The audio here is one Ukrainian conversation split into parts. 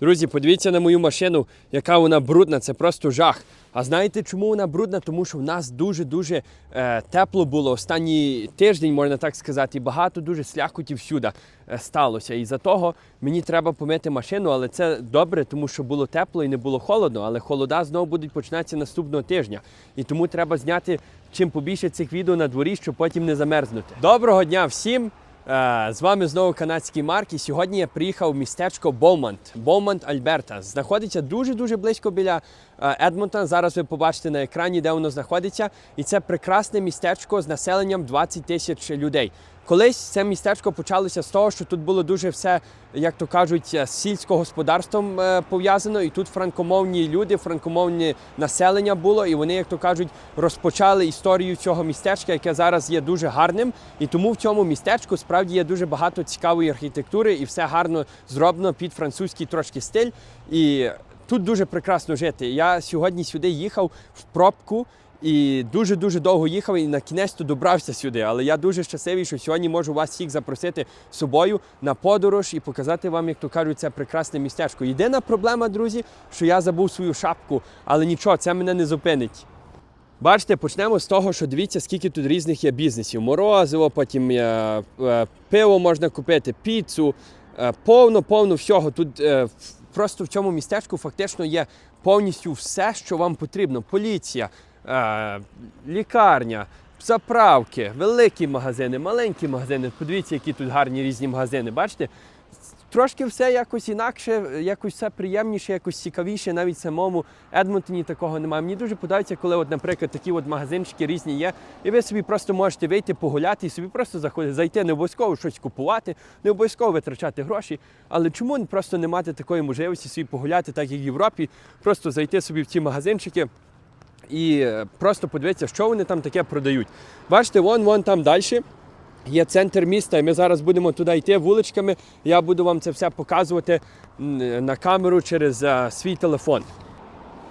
Друзі, подивіться на мою машину, яка вона брудна, це просто жах. А знаєте, чому вона брудна? Тому що в нас дуже-дуже е, тепло було останній тиждень, можна так сказати, і багато дуже слякоті всюди е, сталося. І за того мені треба помити машину, але це добре, тому що було тепло і не було холодно, але холода знову будуть починатися наступного тижня. І тому треба зняти чим побільше цих відео на дворі, щоб потім не замерзнути. Доброго дня всім! Е, З вами знову канадський Марк. І сьогодні я приїхав в містечко Боумант, Боумант, Альберта. Знаходиться дуже-дуже близько біля Едмонта. Едмонтона. Зараз ви побачите на екрані, де воно знаходиться. І це прекрасне містечко з населенням 20 тисяч людей. Колись це містечко почалося з того, що тут було дуже все, як то кажуть, е, з сільськогосподарством е, пов'язано. І тут франкомовні люди, франкомовне населення було, і вони, як то кажуть, розпочали історію цього містечка, яке зараз є дуже гарним. І тому в цьому містечку справді є дуже багато цікавої архітектури, і все гарно зроблено під французький трошки стиль. І тут дуже прекрасно жити. Я сьогодні сюди їхав в пробку. І дуже-дуже довго їхав і на кінець то добрався сюди. Але я дуже щасливий, що сьогодні можу вас всіх запросити з собою на подорож і показати вам, як то кажуть, це прекрасне містечко. Єдина проблема, друзі, що я забув свою шапку, але нічого, це мене не зупинить. Бачите, почнемо з того, що дивіться, скільки тут різних є бізнесів. Морозиво, потім е, е, пиво можна купити, піцу, е, повно, повно всього. Тут е, просто в цьому містечку фактично є повністю все, що вам потрібно. Поліція, лікарня, заправки, великі магазини, маленькі магазини. Подивіться, які тут гарні різні магазини. Бачите? Трошки все якось інакше, якось все приємніше, якось цікавіше. Навіть самому Едмонтоні такого немає. Мені дуже подобається, коли, от, наприклад, такі от магазинчики різні є, і ви собі просто можете вийти погуляти і собі просто заходити, зайти, не обов'язково щось купувати, не обов'язково витрачати гроші. Але чому просто не мати такої можливості собі погуляти, так як в Європі, просто зайти собі в ці магазинчики і просто подивитися, що вони там таке продають. Бачите, вон вон там далі. Є центр міста, і ми зараз будемо туди йти вуличками. Я буду вам це все показувати на камеру через е, свій телефон.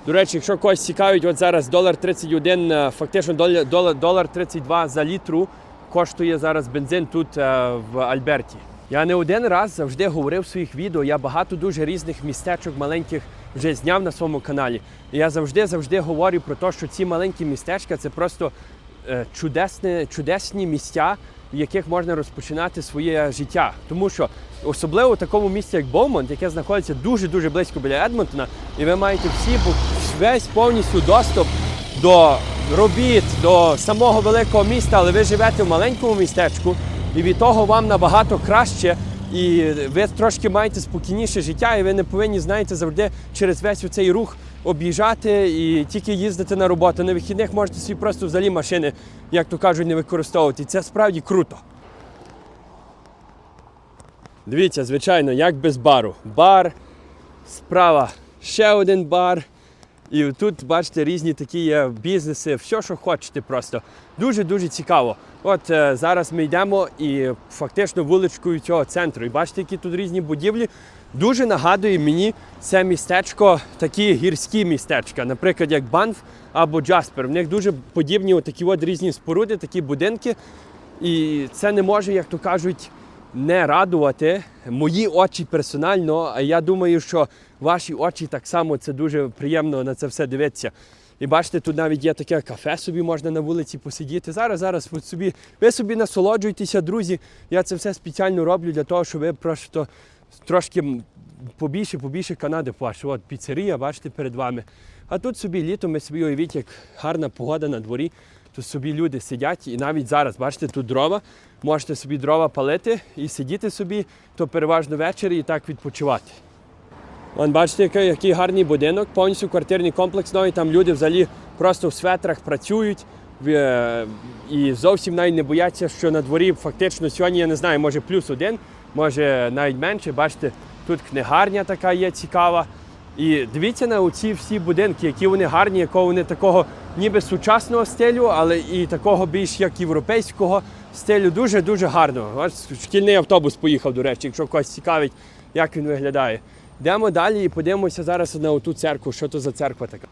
До речі, якщо когось цікавить, от зараз долар 31, е, фактично долар, долар, долар 32 за літру коштує зараз бензин тут е, в Альберті. Я не один раз завжди говорив в своїх відео. Я багато дуже різних містечок маленьких вже зняв на своєму каналі. І я завжди завжди говорю про те, що ці маленькі містечка це просто е, чудесне, чудесні місця, в яких можна розпочинати своє життя. Тому що особливо в такому місці, як Боумонт, яке знаходиться дуже-дуже близько біля Едмонтона, і ви маєте всі весь повністю доступ до робіт, до самого великого міста, але ви живете в маленькому містечку, і від того вам набагато краще. І ви трошки маєте спокійніше життя, і ви не повинні, знаєте, завжди через весь цей рух об'їжджати і тільки їздити на роботу. На вихідних можете собі просто взагалі машини, як то кажуть, не використовувати. І це справді круто. Дивіться, звичайно, як без бару. Бар, справа ще один бар. І тут, бачите, різні такі є бізнеси, все, що хочете просто. Дуже-дуже цікаво. От е, зараз ми йдемо і фактично вуличкою цього центру. І бачите, які тут різні будівлі. Дуже нагадує мені це містечко, такі гірські містечка, наприклад, як Банф або Джаспер. В них дуже подібні отакі от різні споруди, такі будинки. І це не може, як то кажуть, не радувати мої очі персонально. А я думаю, що ваші очі так само це дуже приємно на це все дивитися. І бачите, тут навіть є таке кафе, собі можна на вулиці посидіти. Зараз, зараз ви собі, ви собі насолоджуйтеся, друзі. Я це все спеціально роблю для того, щоб ви просто трошки побільше, побільше Канади побачили. От піцерія, бачите, перед вами. А тут собі літом ми собі уявіть, як гарна погода на дворі. Тут собі люди сидять, і навіть зараз, бачите, тут дрова. Можете собі дрова палити і сидіти собі, то переважно ввечері і так відпочивати. Вон, бачите, який, який гарний будинок, повністю квартирний комплекс новий. Там люди взагалі просто в светрах працюють е, і зовсім навіть не бояться, що на дворі фактично сьогодні, я не знаю, може плюс один, може навіть менше. Бачите, тут книгарня така є цікава. І дивіться на оці всі будинки, які вони гарні, якого вони такого ніби сучасного стилю, але і такого більш як європейського стилю. Дуже-дуже гарно. Шкільний автобус поїхав, до речі, якщо когось цікавить, як він виглядає. Йдемо далі і подивимося зараз на оту церкву, що то за церква така.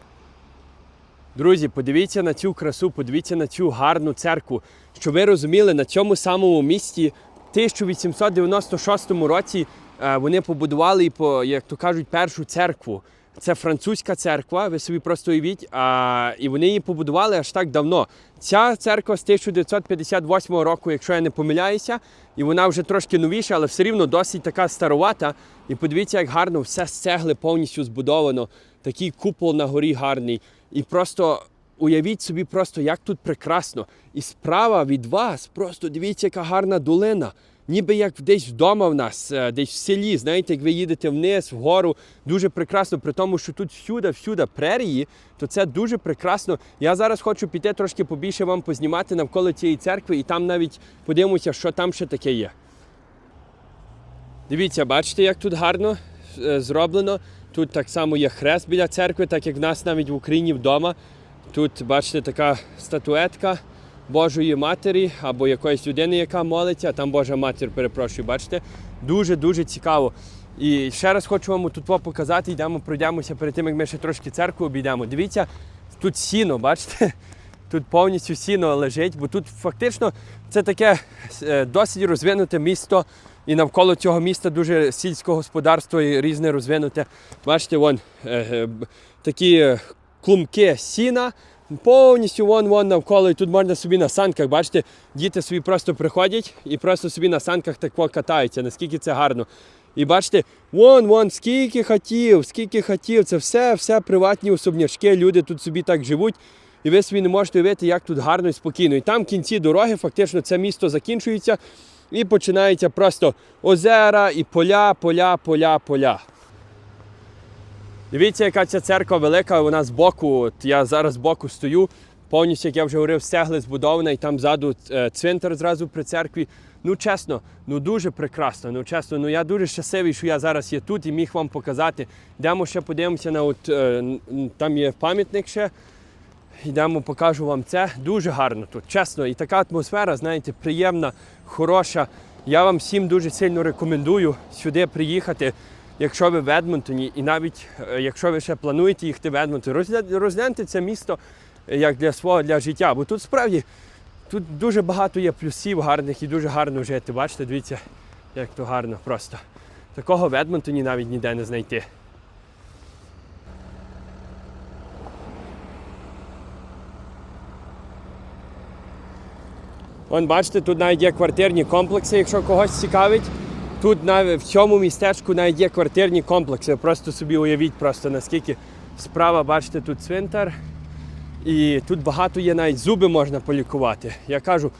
Друзі, подивіться на цю красу, подивіться на цю гарну церкву. Щоб ви розуміли, на цьому самому місці в 1896 році е, вони побудували, як то кажуть, першу церкву. Це французька церква, ви собі просто уявіть, а, і вони її побудували аж так давно. Ця церква з 1958 року, якщо я не помиляюся, і вона вже трошки новіша, але все рівно досить така старовата. І подивіться, як гарно все з цегли повністю збудовано. Такий купол на горі гарний. І просто уявіть собі, просто як тут прекрасно. І справа від вас, просто дивіться, яка гарна долина. Ніби як десь вдома в нас, е, десь в селі, знаєте, як ви їдете вниз, вгору, дуже прекрасно, при тому, що тут всюди, всюди прерії, то це дуже прекрасно. Я зараз хочу піти трошки побільше вам познімати навколо цієї церкви, і там навіть подивимося, що там ще таке є. Дивіться, бачите, як тут гарно е, зроблено. Тут так само є хрест біля церкви, так як в нас навіть в Україні вдома. Тут, бачите, така статуетка Божої Матері або якоїсь людини, яка молиться, а там Божа матір, перепрошую, бачите? Дуже-дуже цікаво. І ще раз хочу вам тут показати, йдемо, пройдемося перед тим, як ми ще трошки церкву обійдемо. Дивіться, тут сіно, бачите? Тут повністю сіно лежить, бо тут фактично це таке е, досить розвинуте місто, і навколо цього міста дуже сільське господарство і різне розвинуте. Бачите, вон е, е, такі клумки сіна, повністю вон вон навколо, і тут можна собі на санках, бачите, діти собі просто приходять і просто собі на санках тако катаються, наскільки це гарно. І бачите, вон, вон, скільки хатів, скільки хатів, це все, все приватні особнячки, люди тут собі так живуть. І ви собі не можете уявити, як тут гарно і спокійно. І там в кінці дороги фактично це місто закінчується і починається просто озера і поля, поля, поля, поля. Дивіться, яка ця церква велика, вона збоку. От я зараз збоку стою. Повністю, як я вже говорив, з цегли збудована, і там ззаду е, цвинтар зразу при церкві. Ну чесно, ну дуже прекрасно. Ну чесно, ну я дуже щасливий, що я зараз є тут і міг вам показати. Йдемо ще подивимося на от е, там є пам'ятник ще. Йдемо, покажу вам це. Дуже гарно тут, чесно. І така атмосфера, знаєте, приємна, хороша. Я вам всім дуже сильно рекомендую сюди приїхати, якщо ви в Едмонтоні, і навіть е, якщо ви ще плануєте їхати в Едмонтон, розгля- розгляньте це місто е, як для свого для життя. Бо тут справді тут дуже багато є плюсів гарних і дуже гарно жити. Бачите, дивіться, як то гарно просто. Такого в Едмонтоні навіть ніде не знайти. Вон, бачите, тут навіть є квартирні комплекси, якщо когось цікавить. Тут навіть в цьому містечку навіть є квартирні комплекси. Просто собі уявіть, просто наскільки справа, бачите, тут цвинтар. І тут багато є навіть зуби можна полікувати. Я кажу,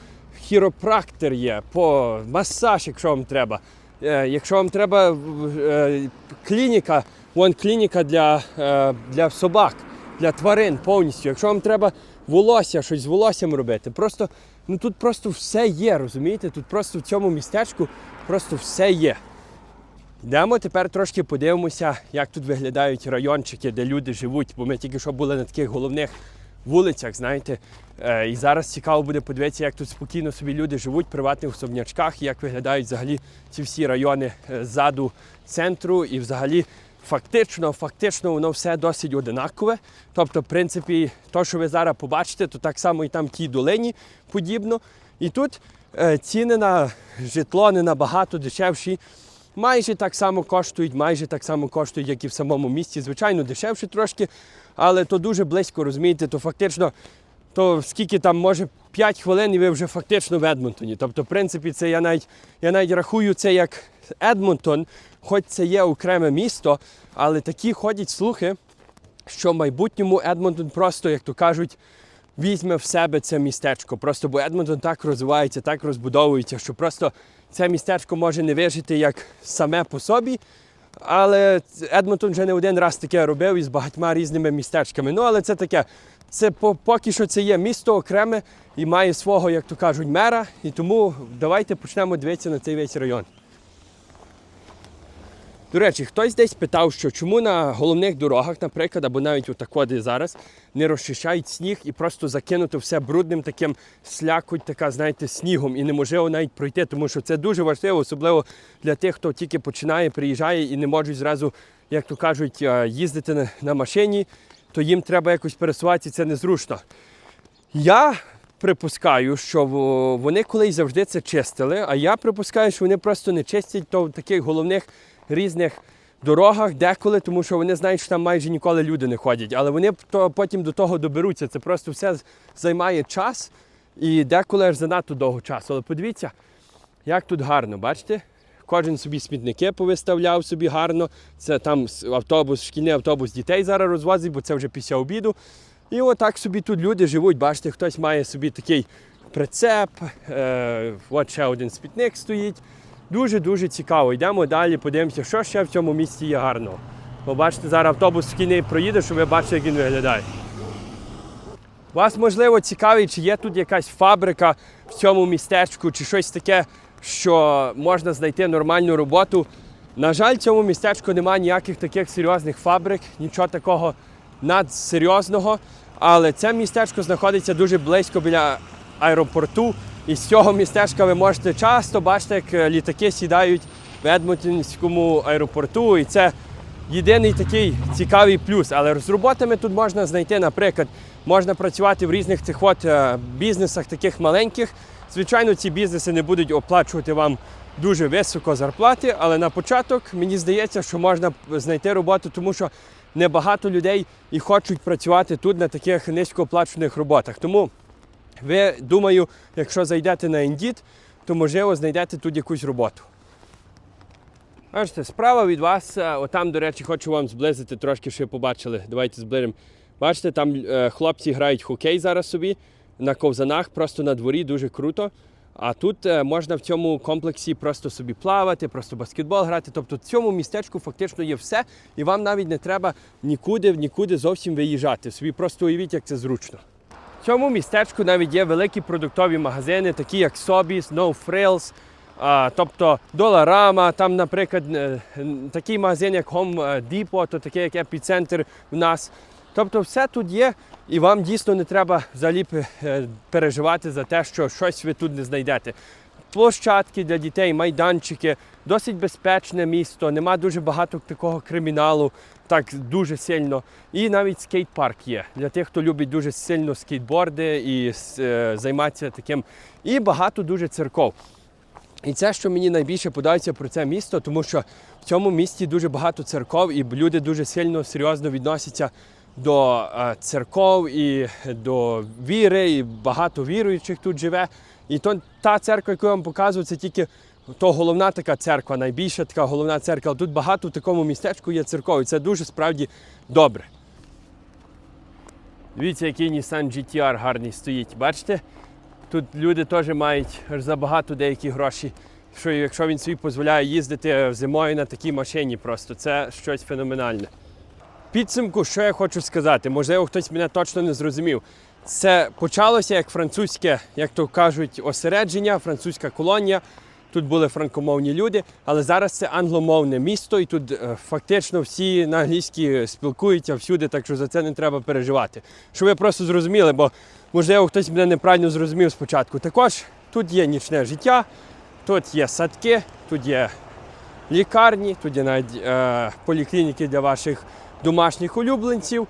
хіропрактор є, по масаж, якщо вам треба. Е, якщо вам треба е, клініка, вон клініка для, е, для собак, для тварин повністю. Якщо вам треба волосся, щось з волоссям робити, просто ну тут просто все є, розумієте? Тут просто в цьому містечку просто все є. Йдемо тепер трошки подивимося, як тут виглядають райончики, де люди живуть, бо ми тільки що були на таких головних вулицях, знаєте. Е, І зараз цікаво буде подивитися, як тут спокійно собі люди живуть в приватних особнячках, як виглядають взагалі ці всі райони е, ззаду центру. І взагалі фактично, фактично воно все досить одинакове. Тобто, в принципі, то, що ви зараз побачите, то так само і там в тій долині подібно. І тут е, ціни на житло не набагато дешевші. Майже так само коштують, майже так само коштують, як і в самому місті. Звичайно, дешевше трошки, але то дуже близько, розумієте, то фактично, то скільки там може 5 хвилин, і ви вже фактично в Едмонтоні. Тобто, в принципі, це я навіть я навіть рахую це як Едмонтон, хоч це є окреме місто, але такі ходять слухи, що в майбутньому Едмонтон просто, як то кажуть, візьме в себе це містечко. Просто бо Едмонтон так розвивається, так розбудовується, що просто це містечко може не вижити як саме по собі. Але Едмонтон вже не один раз таке робив із багатьма різними містечками. Ну, але це таке. Це поки що це є місто окреме і має свого, як то кажуть, мера. І тому давайте почнемо дивитися на цей весь район. До речі, хтось десь питав, що чому на головних дорогах, наприклад, або навіть отако, де зараз, не розчищають сніг і просто закинути все брудним таким слякоть, така, знаєте, снігом, і неможливо навіть пройти, тому що це дуже важливо, особливо для тих, хто тільки починає, приїжджає і не можуть зразу, як то кажуть, е, їздити на машині, то їм треба якось пересуватися, це незручно. Я припускаю, що вони колись завжди це чистили, а я припускаю, що вони просто не чистять то в таких головних різних дорогах деколи, тому що вони знають, що там майже ніколи люди не ходять. Але вони то потім до того доберуться. Це просто все займає час і деколи аж занадто довго часу. Але подивіться, як тут гарно, бачите? Кожен собі смітники повиставляв собі гарно. Це там автобус, шкільний автобус дітей зараз розвозить, бо це вже після обіду. І отак собі тут люди живуть. Бачите, хтось має собі такий прицеп. Е, от ще один смітник стоїть. Дуже-дуже цікаво. Йдемо далі, подивимося, що ще в цьому місті є гарного. Бо бачите, зараз автобус шкільний проїде, щоб ви бачили, як він виглядає. Вас, можливо, цікавить, чи є тут якась фабрика в цьому містечку, чи щось таке, що можна знайти нормальну роботу. На жаль, в цьому містечку немає ніяких таких серйозних фабрик, нічого такого надсерйозного. Але це містечко знаходиться дуже близько біля аеропорту. І з цього містечка ви можете часто бачити, як е, літаки сідають в Едмонтонському аеропорту. І це єдиний такий цікавий плюс. Але з роботами тут можна знайти, наприклад, можна працювати в різних цих от е, бізнесах, таких маленьких. Звичайно, ці бізнеси не будуть оплачувати вам дуже високо зарплати, але на початок мені здається, що можна знайти роботу, тому що небагато людей і хочуть працювати тут на таких низькооплачуваних роботах. Тому ви думаю, якщо зайдете на Indeed, то можливо знайдете тут якусь роботу. Бачите, справа від вас, отам, до речі, хочу вам зблизити трошки, щоб ви побачили. Давайте зближимо. Бачите, там е, хлопці грають хокей зараз собі на ковзанах, просто на дворі, дуже круто. А тут е, можна в цьому комплексі просто собі плавати, просто баскетбол грати. Тобто в цьому містечку фактично є все, і вам навіть не треба нікуди, нікуди зовсім виїжджати. Собі просто уявіть, як це зручно. Цьому містечку навіть є великі продуктові магазини, такі як Sobeys, No Frills, а, тобто Dollarama, там, наприклад, е, такий магазин, як Home Depot, то такий як епіцентр в нас. Тобто все тут є, і вам дійсно не треба взагалі е, переживати за те, що щось ви тут не знайдете. Площадки для дітей, майданчики, досить безпечне місто, нема дуже багато такого криміналу, так дуже сильно. І навіть скейт-парк є для тих, хто любить дуже сильно скейтборди і е, займатися таким. І багато дуже церков. І це, що мені найбільше подобається про це місто, тому що в цьому місті дуже багато церков, і люди дуже сильно серйозно відносяться до е, церков і до віри, і багато віруючих тут живе. І то та церква, яку я вам показую, це тільки то головна така церква, найбільша така головна церква. Тут багато в такому містечку є церков, і це дуже справді добре. Дивіться, який Nissan GTR гарний стоїть. Бачите? Тут люди теж мають забагато деякі гроші. Що якщо він собі дозволяє їздити зимою на такій машині, просто це щось феноменальне. Підсумку, що я хочу сказати, можливо, хтось мене точно не зрозумів. Це почалося як французьке, як то кажуть, осередження, французька колонія. Тут були франкомовні люди, але зараз це англомовне місто, і тут е, фактично всі на англійській спілкуються всюди, так що за це не треба переживати. Щоб ви просто зрозуміли, бо можливо хтось мене неправильно зрозумів спочатку. Також тут є нічне життя, тут є садки, тут є лікарні, тут є навіть е, поліклініки для ваших домашніх улюбленців.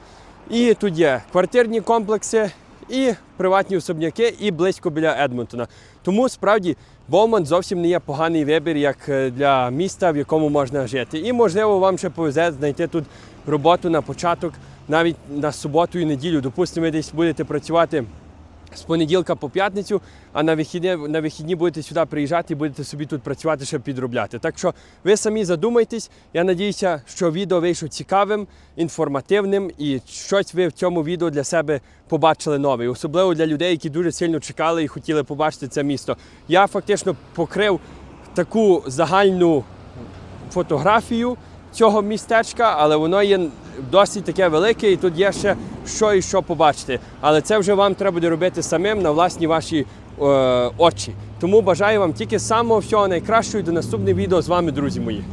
І тут є квартирні комплекси, і приватні особняки, і близько біля Едмонтона. Тому справді Боуман зовсім не є поганий вибір як е, для міста, в якому можна жити. І можливо вам ще повезе знайти тут роботу на початок, навіть на суботу і неділю. Допустимо, ви десь будете працювати з понеділка по п'ятницю, а на вихідні, на вихідні будете сюди приїжджати і будете собі тут працювати, щоб підробляти. Так що ви самі задумайтесь. Я надіюся, що відео вийшло цікавим, інформативним і щось ви в цьому відео для себе побачили нове. Особливо для людей, які дуже сильно чекали і хотіли побачити це місто. Я фактично покрив таку загальну фотографію цього містечка, але воно є досить таке велике, і тут є ще що і що побачити. Але це вже вам треба буде робити самим на власні ваші е, очі. Тому бажаю вам тільки самого всього найкращого і до наступних відео з вами, друзі мої.